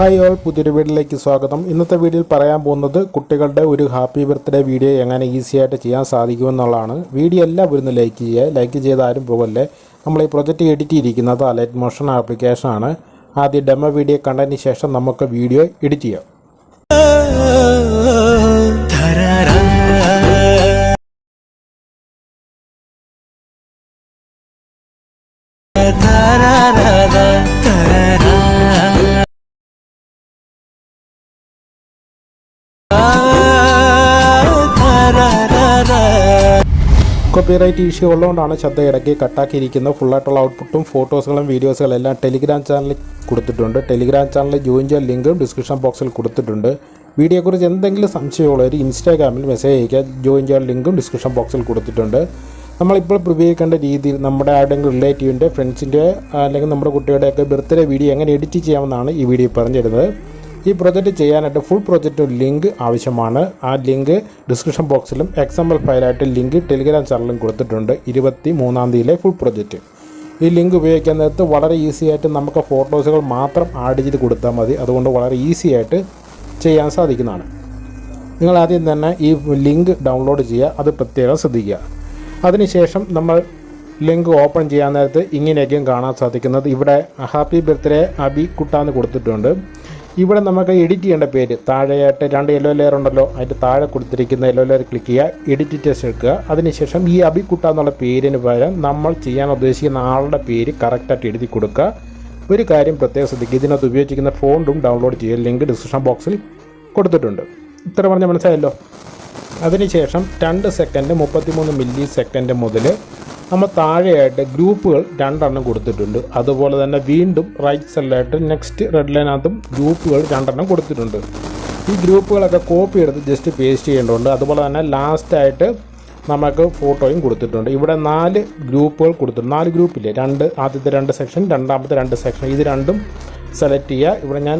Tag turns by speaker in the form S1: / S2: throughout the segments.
S1: Hi all പുതിയൊരു വീഡിയോയിലേക്ക് സ്വാഗതം. ഇന്നത്തെ വീഡിയോയിൽ പറയാൻ പോകുന്നത് കുട്ടികളുടെ ഒരു ഹാപ്പി ബർത്ത്ഡേ വീഡിയോ എങ്ങനെ ഈസി ആയിട്ട് ചെയ്യാൻ സാധിക്കുമെന്നുള്ളതാണ്. വീഡിയോ എല്ലാം ഒന്ന് ലൈക്ക് ചെയ്യുക. ലൈക്ക് ചെയ്ത് ആരും പോകല്ലേ നമ്മൾ ഈ പ്രൊജക്റ്റ് എഡിറ്റ് ചെയ്തിരിക്കുന്നത് അലൈറ്റ് മോഷൻ ആപ്ലിക്കേഷൻ ആണ്. ആദ്യം ഡെമോ വീഡിയോ കണ്ടതിന് ശേഷം നമുക്ക് വീഡിയോ എഡിറ്റ് ചെയ്യാം. കോപ്പിറൈറ്റ് ഇഷ്യൂ ഉള്ളതുകൊണ്ടാണ് ശബ്ദം ഇടയ്ക്ക് കട്ടാക്കിയിരിക്കുന്നത് ഫുള്ളായിട്ടുള്ള ഔട്ട്പുട്ടും ഫോട്ടോസുകളും വീഡിയോസുകളും എല്ലാം ടെലിഗ്രാം ചാനലിൽ കൊടുത്തിട്ടുണ്ട്. ടെലിഗ്രാം ചാനലിൽ ജോയിൻ ചെയ്യാൻ ലിങ്കും ഡിസ്ക്രിപ്ഷൻ ബോക്സിൽ കൊടുത്തിട്ടുണ്ട്. വീഡിയോയെക്കുറിച്ച് എന്തെങ്കിലും സംശയമുള്ളവർ ഇൻസ്റ്റാഗ്രാമിൽ മെസ്സേജ് അയക്കുക ജോയിൻ ചെയ്യാൻ ലിങ്കും ഡിസ്ക്രിപ്ഷൻ ബോക്സിൽ കൊടുത്തിട്ടുണ്ട്. നമ്മളിപ്പോൾ ഉപയോഗിക്കേണ്ട രീതിയിൽ നമ്മുടെ ആരുടെങ്കിലും റിലേറ്റീവിന്റെ ഫ്രണ്ട്സിന്റെ അല്ലെങ്കിൽ നമ്മുടെ കുട്ടികളുടെയൊക്കെ ബർത്ത്ഡേ വീഡിയോ എങ്ങനെ എഡിറ്റ് ചെയ്യാമെന്നാണ് ഈ വീഡിയോ പറഞ്ഞിരുന്നത്. ഈ പ്രൊജക്റ്റ് ചെയ്യാനായിട്ട് ഫുൾ പ്രൊജക്റ്റ് ലിങ്ക് ആവശ്യമാണ്. ആ ലിങ്ക് ഡിസ്ക്രിപ്ഷൻ ബോക്സിലും എക്സ് എം എൽ ഫയലായിട്ട് ലിങ്ക് ടെലിഗ്രാം ചാനലിലും കൊടുത്തിട്ടുണ്ട്. ഇരുപത്തി മൂന്നാം തീയതിയിലെ ഫുൾ പ്രൊജക്റ്റ് ഈ ലിങ്ക് ഉപയോഗിക്കാൻ നേരത്ത് വളരെ ഈസി ആയിട്ട് നമുക്ക് ഫോട്ടോസുകൾ മാത്രം ആഡ് ചെയ്ത് കൊടുത്താൽ മതി. അതുകൊണ്ട് വളരെ ഈസി ആയിട്ട് ചെയ്യാൻ സാധിക്കുന്നതാണ്. നിങ്ങൾ ആദ്യം തന്നെ ഈ ലിങ്ക് ഡൗൺലോഡ് ചെയ്യുക. അത് പ്രത്യേകം ശ്രദ്ധിക്കുക. അതിനുശേഷം നമ്മൾ ലിങ്ക് ഓപ്പൺ ചെയ്യാൻ നേരത്ത് ഇങ്ങനെയൊക്കെയും കാണാൻ സാധിക്കുന്നത്. ഇവിടെ ഹാപ്പി ബർത്ത്ഡേ അബി കുട്ടാന്ന് കൊടുത്തിട്ടുണ്ട്. ഇവിടെ നമുക്ക് എഡിറ്റ് ചെയ്യേണ്ട പേര്. താഴെയായിട്ട് രണ്ട് യെല്ലോ ലെയർ ഉണ്ടല്ലോ അതിന്റെ താഴെ കൊടുത്തിരിക്കുന്ന യെല്ലോ ലെയർ ക്ലിക്ക് ചെയ്യുക എഡിറ്റ് ടെസ്റ്റ് എടുക്കുക. അതിനുശേഷം ഈ അബി കുട്ട എന്നുള്ള പേരിന് പകരം നമ്മൾ ചെയ്യാൻ ഉദ്ദേശിക്കുന്ന ആളുടെ പേര് കറക്റ്റായിട്ട് എഴുതി കൊടുക്കുക. ഒരു കാര്യം പ്രത്യേകം ശ്രദ്ധിക്കുക ഇതിനകത്ത് ഉപയോഗിച്ചിരിക്കുന്ന ഫോണ്ടും ഡൗൺലോഡ് ചെയ്യുക ലിങ്ക് ഡിസ്ക്രിപ്ഷൻ ബോക്സിൽ കൊടുത്തിട്ടുണ്ട്. ഇത്ര പറഞ്ഞ മനസ്സിലായല്ലോ? അതിനുശേഷം രണ്ട് സെക്കൻഡ് മുപ്പത്തിമൂന്ന് മില്ലി സെക്കൻഡ് മുതൽ നമ്മൾ താഴെയായിട്ട് ഗ്രൂപ്പുകൾ രണ്ടെണ്ണം കൊടുത്തിട്ടുണ്ട്. അതുപോലെ തന്നെ വീണ്ടും റൈറ്റ് സൈഡിലായിട്ട് നെക്സ്റ്റ് റെഡ് ലൈനകത്തും ഗ്രൂപ്പുകൾ രണ്ടെണ്ണം കൊടുത്തിട്ടുണ്ട്. ഈ ഗ്രൂപ്പുകളൊക്കെ കോപ്പി എടുത്ത് ജസ്റ്റ് പേസ്റ്റ് ചെയ്യേണ്ടതുണ്ട്. അതുപോലെ തന്നെ ലാസ്റ്റായിട്ട് നമുക്ക് ഫോട്ടോയും കൊടുത്തിട്ടുണ്ട്. ഇവിടെ നാല് ഗ്രൂപ്പുകൾ കൊടുത്തിട്ടുണ്ട്. നാല് ഗ്രൂപ്പില്ലേ രണ്ട് ആദ്യത്തെ രണ്ട് സെക്ഷൻ രണ്ടാമത്തെ രണ്ട് സെക്ഷൻ ഇത് രണ്ടും സെലക്ട് ചെയ്യുക. ഇവിടെ ഞാൻ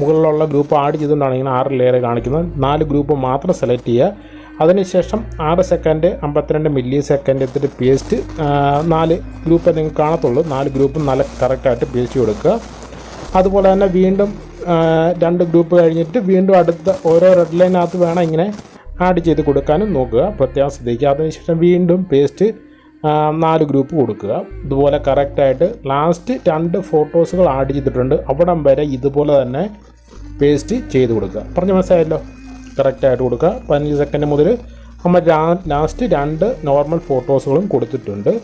S1: മുകളിലുള്ള ഗ്രൂപ്പ് ആഡ് ചെയ്തുകൊണ്ടാണ് ഇങ്ങനെ ആറ് ലെയർ കാണിക്കുന്നത്. നാല് ഗ്രൂപ്പ് മാത്രം സെലക്ട് ചെയ്യുക. അതിനുശേഷം ആറ് സെക്കൻഡ് അമ്പത്തിരണ്ട് മില്ലി സെക്കൻഡ് എടുത്തിട്ട് പേസ്റ്റ് നാല് ഗ്രൂപ്പ് നിങ്ങൾക്ക് കാണത്തുള്ളൂ. നാല് ഗ്രൂപ്പും നല്ല കറക്റ്റായിട്ട് പേസ്റ്റ് കൊടുക്കുക അതുപോലെ തന്നെ വീണ്ടും രണ്ട് ഗ്രൂപ്പ് കഴിഞ്ഞിട്ട് വീണ്ടും അടുത്ത ഓരോ റെഡ് ലൈനകത്ത് വേണം ഇങ്ങനെ ആഡ് ചെയ്ത് കൊടുക്കാനും നോക്കുക. പ്രത്യേകം ശ്രദ്ധിക്കുക. അതിനുശേഷം വീണ്ടും പേസ്റ്റ് നാല് ഗ്രൂപ്പ് കൊടുക്കുക. ഇതുപോലെ കറക്റ്റായിട്ട് ലാസ്റ്റ് രണ്ട് ഫോട്ടോസുകൾ ആഡ് ചെയ്തിട്ടുണ്ട്. അവിടം വരെ ഇതുപോലെ തന്നെ പേസ്റ്റ് ചെയ്ത് കൊടുക്കുക. പറഞ്ഞു മനസ്സിലായല്ലോ? കറക്റ്റായിട്ട് കൊടുക്കുക. പതിനഞ്ച് സെക്കൻഡ് മുതൽ നമ്മൾ ലാസ്റ്റ് രണ്ട് നോർമൽ ഫോട്ടോസുകളും കൊടുത്തിട്ടുണ്ട്.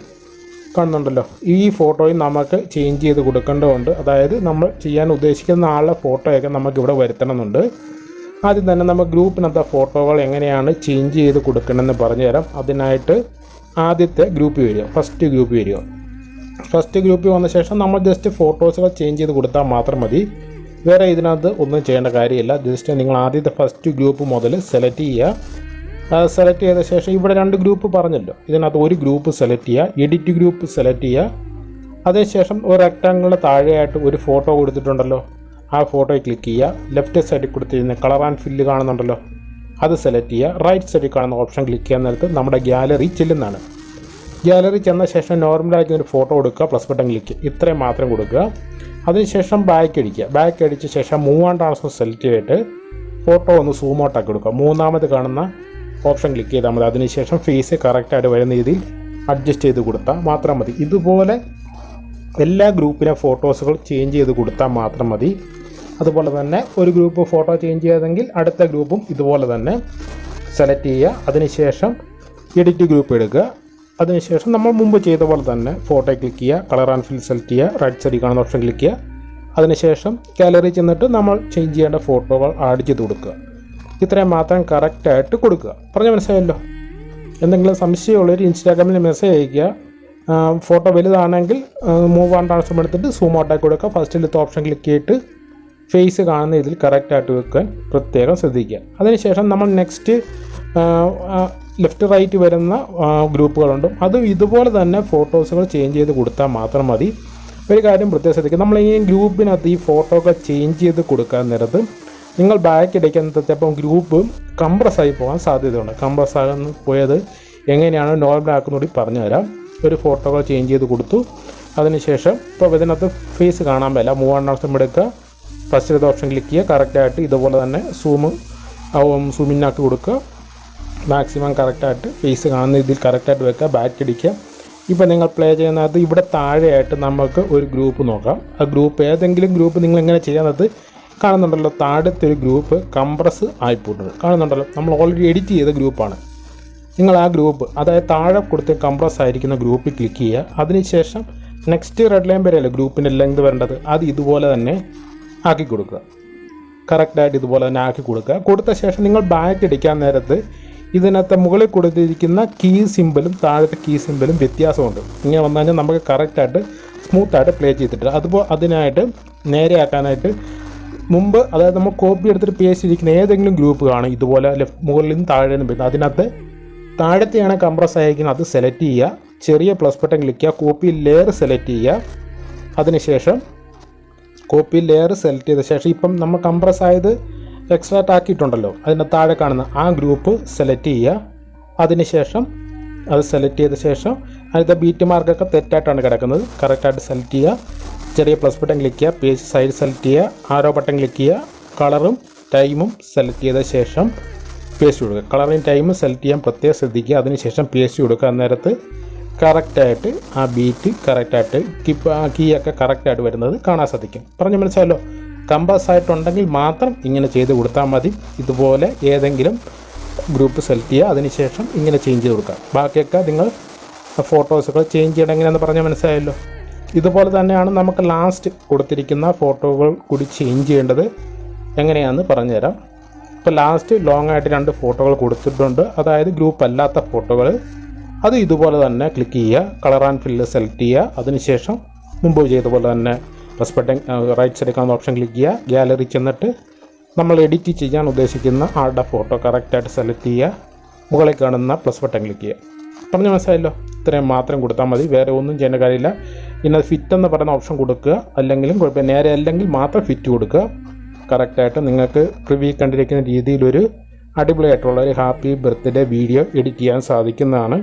S1: കാണുന്നുണ്ടല്ലോ. ഈ ഫോട്ടോയും നമുക്ക് ചേഞ്ച് ചെയ്ത് കൊടുക്കേണ്ടതുണ്ട്. അതായത് നമ്മൾ ചെയ്യാൻ ഉദ്ദേശിക്കുന്ന ആളുടെ ഫോട്ടോയൊക്കെ നമുക്കിവിടെ വരുത്തണമെന്നുണ്ട്. ആദ്യം തന്നെ നമ്മൾ ഗ്രൂപ്പിനകത്ത് ഫോട്ടോകൾ എങ്ങനെയാണ് ചേഞ്ച് ചെയ്ത് കൊടുക്കണമെന്ന് പറഞ്ഞു തരാം. അതിനായിട്ട് ആദ്യത്തെ ഗ്രൂപ്പ് വരിക. ഫസ്റ്റ് ഗ്രൂപ്പ് വരിക. ഫസ്റ്റ് ഗ്രൂപ്പിൽ വന്ന ശേഷം നമ്മൾ ജസ്റ്റ് ഫോട്ടോസുകൾ ചേഞ്ച് ചെയ്ത് കൊടുത്താൽ മാത്രം മതി. വേറെ ഇതിനകത്ത് ഒന്നും ചെയ്യേണ്ട കാര്യമില്ല. ജസ്റ്റ് നിങ്ങൾ ആദ്യത്തെ ഫസ്റ്റ് ഗ്രൂപ്പ് മുതൽ സെലക്ട് ചെയ്യുക. സെലക്ട് ചെയ്ത ശേഷം ഇവിടെ രണ്ട് ഗ്രൂപ്പ് പറഞ്ഞല്ലോ. ഇതിനകത്ത് ഒരു ഗ്രൂപ്പ് സെലക്ട് ചെയ്യുക എഡിറ്റ് ഗ്രൂപ്പ് സെലക്ട് ചെയ്യുക. അതിനുശേഷം ഒരു റെക്ടാങ്കിളിന് താഴെയായിട്ട് ഒരു ഫോട്ടോ കൊടുത്തിട്ടുണ്ടല്ലോ. ആ ഫോട്ടോയിൽ ക്ലിക്ക് ചെയ്യുക. ലെഫ്റ്റ് സൈഡിൽ കൊടുത്തിരുന്ന കളർ ആൻഡ് ഫില്ല് കാണുന്നുണ്ടല്ലോ. അത് സെലക്ട് ചെയ്യുക. റൈറ്റ് സൈഡിൽ കാണുന്ന ഓപ്ഷൻ ക്ലിക്ക് ചെയ്യാൻ നേരത്ത് നമ്മുടെ ഗ്യാലറി ചെല്ലുന്നതാണ്. ഗ്യാലറി ചെന്ന ശേഷം നോർമലായിട്ട് ഒരു ഫോട്ടോ കൊടുക്കുക പ്ലസ് ബട്ടൺ ക്ലിക്ക് ഇത്രയും മാത്രം കൊടുക്കുക. അതിനുശേഷം ബാക്ക് അടിക്കുക ബാക്ക് അടിച്ച ശേഷം മൂവ് ആൻഡ് സെലക്ട് ചെയ്തിട്ട് ഫോട്ടോ ഒന്ന് സൂം ഔട്ടാക്കി കൊടുക്കുക. മൂന്നാമത് കാണുന്ന ഓപ്ഷൻ ക്ലിക്ക് ചെയ്താൽ മതി. അതിനുശേഷം ഫേസ് കറക്റ്റായിട്ട് വരുന്ന രീതിയിൽ അഡ്ജസ്റ്റ് ചെയ്ത് കൊടുത്താൽ മാത്രം മതി. ഇതുപോലെ എല്ലാ ഗ്രൂപ്പിലെ ഫോട്ടോസുകൾ ചേഞ്ച് ചെയ്ത് കൊടുത്താൽ മാത്രം മതി. അതുപോലെ തന്നെ ഒരു ഗ്രൂപ്പ് ഫോട്ടോ ചേഞ്ച് ചെയ്തെങ്കിൽ അടുത്ത ഗ്രൂപ്പും ഇതുപോലെ തന്നെ സെലക്ട് ചെയ്യുക. അതിനുശേഷം എഡിറ്റ് ഗ്രൂപ്പ് എടുക്കുക. അതിനുശേഷം നമ്മൾ മുമ്പ് ചെയ്ത പോലെ തന്നെ ഫോട്ടോ ക്ലിക്ക് ചെയ്യുക കളർ ആൻഡ് ഫിൽ സെലക്ട് ചെയ്യുക റൈറ്റ് സൈഡിൽ കാണുന്ന ഓപ്ഷൻ ക്ലിക്ക് ചെയ്യുക. അതിനുശേഷം ഗാലറി ചെന്നിട്ട് നമ്മൾ ചേഞ്ച് ചെയ്യേണ്ട ഫോട്ടോകൾ ആഡ് ചെയ്ത് കൊടുക്കുക. ഇത്രയും മാത്രം കറക്റ്റായിട്ട് കൊടുക്കുക. പറഞ്ഞ മനസ്സിലായല്ലോ? എന്തെങ്കിലും സംശയമുള്ളവർ ഇൻസ്റ്റാഗ്രാമിൽ മെസ്സേജ് അയക്കുക ഫോട്ടോ വലുതാണെങ്കിൽ മൂവ് ആൻഡ് ട്രാൻസ്ഫോം എടുത്തിട്ട് സൂം ഔട്ടാക്കി കൊടുക്കുക. ഫസ്റ്റ് ഫസ്റ്റിലത്തെ ഓപ്ഷൻ ക്ലിക്ക് ചെയ്തിട്ട് ഫേസ് കാണുന്ന ഇതിൽ കറക്റ്റായിട്ട് വെക്കാൻ പ്രത്യേകം ശ്രദ്ധിക്കുക. അതിനുശേഷം നമ്മൾ നെക്സ്റ്റ് ലെഫ്റ്റ് റൈറ്റ് വരുന്ന ഗ്രൂപ്പുകളുണ്ടും. അത് ഇതുപോലെ തന്നെ ഫോട്ടോസുകൾ ചേഞ്ച് ചെയ്ത് കൊടുത്താൽ മാത്രം മതി. ഒരു കാര്യം പ്രത്യേകം ശ്രദ്ധിക്കുക. നമ്മൾ ഈ ഗ്രൂപ്പിനകത്ത് ഈ ഫോട്ടോ ഒക്കെ ചേഞ്ച് ചെയ്ത് കൊടുക്കാൻ നേരത്ത് നിങ്ങൾ ബാക്ക് അടിക്കുന്നപ്പം ഗ്രൂപ്പ് കംപ്രസ് ആയി പോകാൻ സാധ്യതയുണ്ട്. കംപ്രസ് ആകുന്ന പോയത് എങ്ങനെയാണ്? നോർമൽ ആക്കുന്നൂടി പറഞ്ഞുതരാം. ഒരു ഫോട്ടോകൾ ചേഞ്ച് ചെയ്ത് കൊടുത്തു. അതിനുശേഷം ഇപ്പോൾ ഇതിനകത്ത് ഫേസ് കാണാൻ പറ്റില്ല മൂവ് ഓപ്ഷൻ എടുക്കുക. ഫസ്റ്റ് ഓപ്ഷൻ ക്ലിക്ക് ചെയ്യുക. കറക്റ്റായിട്ട് ഇതുപോലെ തന്നെ സൂം സൂമിനാക്കി കൊടുക്കുക. മാക്സിമം കറക്റ്റായിട്ട് ഫേസ് കാണുന്ന രീതിയിൽ കറക്റ്റായിട്ട് വെക്കുക ബാക്ക് അടിക്കുക ഇപ്പോൾ നിങ്ങൾ പ്ലേ ചെയ്യുന്നത് ഇവിടെ താഴെയായിട്ട് നമുക്ക് ഒരു ഗ്രൂപ്പ് നോക്കാം. ആ ഗ്രൂപ്പ് ഏതെങ്കിലും ഗ്രൂപ്പ് നിങ്ങൾ എങ്ങനെ ചെയ്യുന്നത്? കാണുന്നുണ്ടല്ലോ താഴത്തെ ഒരു ഗ്രൂപ്പ് കംപ്രസ് ആയിപ്പോയിട്ടുണ്ട് കാണുന്നുണ്ടല്ലോ നമ്മൾ ഓൾറെഡി എഡിറ്റ് ചെയ്ത ഗ്രൂപ്പാണ് നിങ്ങൾ ആ ഗ്രൂപ്പ് അതായത് താഴെ കൊടുത്ത് കംപ്രസ് ആയിരിക്കുന്ന ഗ്രൂപ്പിൽ ക്ലിക്ക് ചെയ്യുക. അതിനുശേഷം നെക്സ്റ്റ് റെഡ് ലൈൻ വരെയല്ലേ ഗ്രൂപ്പിന്റെ ലെങ്ത് വരേണ്ടത്? അത് ഇതുപോലെ തന്നെ ആക്കി കൊടുക്കുക. കറക്റ്റായിട്ട് ഇതുപോലെ തന്നെ ആക്കി കൊടുക്കുക. കൊടുത്ത ശേഷം നിങ്ങൾ ബാറ്റ് അടിക്കാൻ നേരത്ത് ഇതിനകത്ത് മുകളിൽ കൊടുത്തിരിക്കുന്ന കീ സിമ്പിളും താഴത്തെ കീ സിമ്പിളും വ്യത്യാസമുണ്ട്. ഇങ്ങനെ വന്നു കഴിഞ്ഞാൽ നമുക്ക് കറക്റ്റായിട്ട് സ്മൂത്തായിട്ട് പ്ലേ ചെയ്തിട്ടില്ല അതുപോലെ അതിനായിട്ട് നേരെയാക്കാനായിട്ട് മുമ്പ് അതായത് നമ്മൾ കോപ്പി എടുത്തിട്ട് പേസ്റ്റ് ഇരിക്കുന്ന ഏതെങ്കിലും ഗ്രൂപ്പ് കാണും. ഇതുപോലെ ലെഫ്റ്റ് മുകളിൽ നിന്ന് താഴെ നിന്ന് വരുന്നത്. അതിനകത്ത് താഴത്തെയാണ് കംപ്രസ് ആയിരിക്കുന്നത്. അത് സെലക്ട് ചെയ്യുക. ചെറിയ പ്ലസ് ബട്ടൺ ക്ലിക്ക് ചെയ്യുക. കോപ്പി ലെയർ സെലക്ട് ചെയ്യുക. അതിനുശേഷം കോപ്പി ലെയർ സെലക്ട് ചെയ്ത ശേഷം ഇപ്പം നമ്മൾ കംപ്രസ് ആയത് എക്സ്ട്രാക്ട് ആക്കിയിട്ടുണ്ടല്ലോ. അതിന്റെ താഴെ കാണുന്ന ആ ഗ്രൂപ്പ് സെലക്ട് ചെയ്യുക. അതിനുശേഷം അത് സെലക്ട് ചെയ്ത ശേഷം അതിന്റെ ബീറ്റ് മാർക്കൊക്കെ തെറ്റായിട്ടാണ് കിടക്കുന്നത്. കറക്റ്റായിട്ട് സെലക്ട് ചെയ്യുക. ചെറിയ പ്ലസ് ബട്ടൺ ക്ലിക്ക് ചെയ്യുക. പേജ് സൈഡ് സെലക്ട് ചെയ്യുക. ആരോ ബട്ടൺ ക്ലിക്ക് ചെയ്യുക. കളറും ടൈമും സെലക്ട് ചെയ്ത ശേഷം പേസ്റ്റ് കൊടുക്കുക. കളറിങ് ടൈം സെലക്ട് ചെയ്യാൻ പ്രത്യേകം ശ്രദ്ധിക്കുക. അതിനുശേഷം പേസ്റ്റ് കൊടുക്കുക. അന്നേരത്ത് കറക്റ്റായിട്ട് ആ ബീറ്റ് കറക്റ്റായിട്ട് കീ ഒക്കെ കറക്റ്റായിട്ട് വരുന്നത് കാണാൻ സാധിക്കും. പറഞ്ഞു മനസ്സിലല്ലോ കമ്പസ് ആയിട്ടുണ്ടെങ്കിൽ മാത്രം ഇങ്ങനെ ചെയ്ത് കൊടുത്താൽ മതി. ഇതുപോലെ ഏതെങ്കിലും ഗ്രൂപ്പ് സെലക്ട് ചെയ്യുക. അതിനുശേഷം ഇങ്ങനെ ചേഞ്ച് ചെയ്ത് കൊടുക്കുക. ബാക്കിയൊക്കെ നിങ്ങൾ ഫോട്ടോസൊക്കെ ചേഞ്ച് ചെയ്യണം എങ്ങനെയെന്ന് പറഞ്ഞാൽ മനസ്സിലായല്ലോ. ഇതുപോലെ തന്നെയാണ് നമുക്ക് ലാസ്റ്റ് കൊടുത്തിരിക്കുന്ന ഫോട്ടോകൾ കൂടി ചേഞ്ച് ചെയ്യേണ്ടത് എങ്ങനെയാണെന്ന് പറഞ്ഞുതരാം. ഇപ്പോൾ ലാസ്റ്റ് ലോങ് ആയിട്ട് രണ്ട് ഫോട്ടോകൾ കൊടുത്തിട്ടുണ്ട്. അതായത് ഗ്രൂപ്പ് അല്ലാത്ത ഫോട്ടോകൾ അത് ഇതുപോലെ തന്നെ ക്ലിക്ക് ചെയ്യുക. കളർ ആൻഡ് ഫില്ല് സെലക്ട് ചെയ്യുക. അതിനുശേഷം മുമ്പ് ചെയ്ത പോലെ തന്നെ പ്ലസ് ബട്ടൺ റൈറ്റ് സൈഡിൽ കാണുന്ന ഓപ്ഷൻ ക്ലിക്ക് ചെയ്യുക. ഗ്യാലറി ചെന്നിട്ട് നമ്മൾ എഡിറ്റ് ചെയ്യാൻ ഉദ്ദേശിക്കുന്ന ആളുടെ ഫോട്ടോ കറക്റ്റായിട്ട് സെലക്ട് ചെയ്യുക. മുകളിൽ കാണുന്ന പ്ലസ് ബട്ടൺ ക്ലിക്ക് ചെയ്യുക. പറഞ്ഞ മനസ്സിലായല്ലോ? ഇത്രയും മാത്രം കൊടുത്താൽ മതി. വേറെ ഒന്നും ചെയ്യേണ്ട കാര്യമില്ല. ഇന്നത് ഫിറ്റ് എന്ന് പറയുന്ന ഓപ്ഷൻ കൊടുക്കുക. അല്ലെങ്കിലും കുഴപ്പമില്ല. നേരെ അല്ലെങ്കിൽ മാത്രം ഫിറ്റ് കൊടുക്കുക. കറക്റ്റായിട്ട് നിങ്ങൾക്ക് പ്രിവ്യൂ കണ്ടിരിക്കുന്ന രീതിയിലൊരു അടിപൊളിയായിട്ടുള്ള ഒരു ഹാപ്പി ബർത്ത്ഡേ വീഡിയോ എഡിറ്റ് ചെയ്യാൻ സാധിക്കുന്നതാണ്.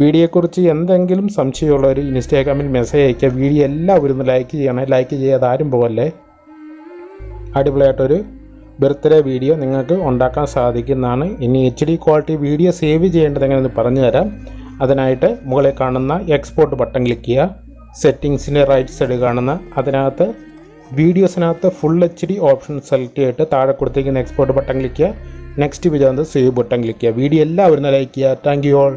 S1: വീഡിയോയെക്കുറിച്ച് എന്തെങ്കിലും സംശയമുള്ളവർ ഇൻസ്റ്റാഗ്രാമിൽ മെസ്സേജ് അയക്കുക വീഡിയോ എല്ലാവരും ഒന്ന് ലൈക്ക് ചെയ്യണേ. ലൈക്ക് ചെയ്യാതെ ആരും പോകല്ലേ അടിപൊളിയായിട്ടൊരു ബർത്ത്ഡേ വീഡിയോ നിങ്ങൾക്ക് ഉണ്ടാക്കാൻ സാധിക്കുന്നതാണ്. ഇനി H D quality video save ചെയ്യേണ്ടത് എങ്ങനെയെന്ന് പറഞ്ഞു തരാം. അതിനായിട്ട് മുകളിൽ കാണുന്ന എക്സ്പോർട്ട് ബട്ടൺ ക്ലിക്ക് ചെയ്യുക. സെറ്റിങ്സിന്റെ റൈറ്റ് സൈഡ് കാണുന്ന അതിനകത്ത് വീഡിയോസിനകത്ത് full H D option select ചെയ്തിട്ട് താഴെ കൊടുത്തിരിക്കുന്ന എക്സ്പോർട്ട് ബട്ടൺ ക്ലിക്ക് ചെയ്യുക. നെക്സ്റ്റ് വിചാരിച്ചത് സേവ് ബട്ടൺ ക്ലിക്ക് ചെയ്യുക. വീഡിയോ എല്ലാവരും ലൈക്ക് ചെയ്യുക. Thank you all